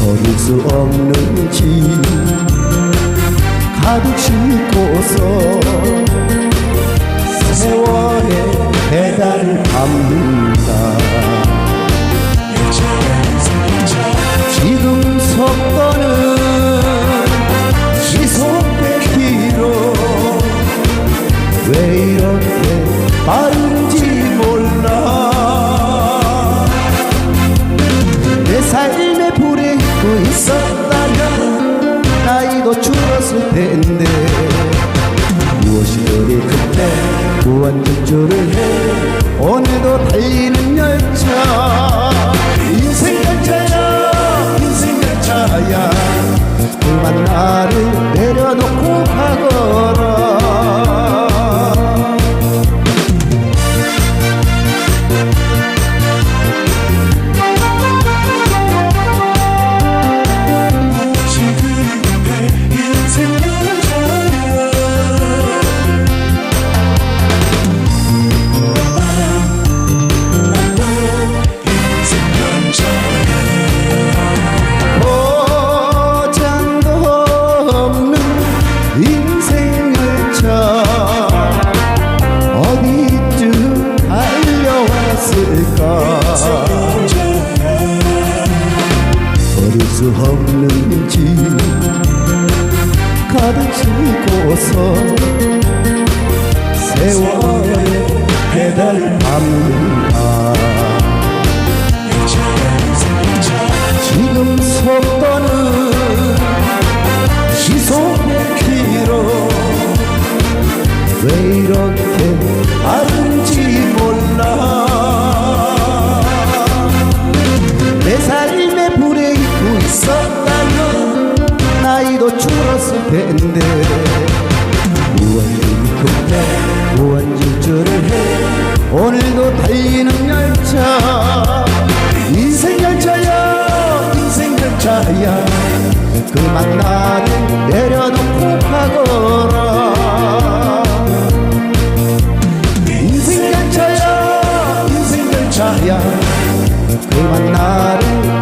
버릴 수 없는 짐 가득 싣고서 세월의 배달을 밟는다. 지금 속도는 100km 왜 이렇게 빠른 나이도 줄었을 텐데 버릴 수 없는 짐 가득 싣고서 세월의 배달 밟 있었다면 나이도 줄었을 텐데. 무한히 급해 무한질주를 해. 오늘도 달리는 열차. 인생 열차야 인생 열차야. 그만 나를 내려놓고 가거라. 인생 열차야 인생 열차야. 그만 나를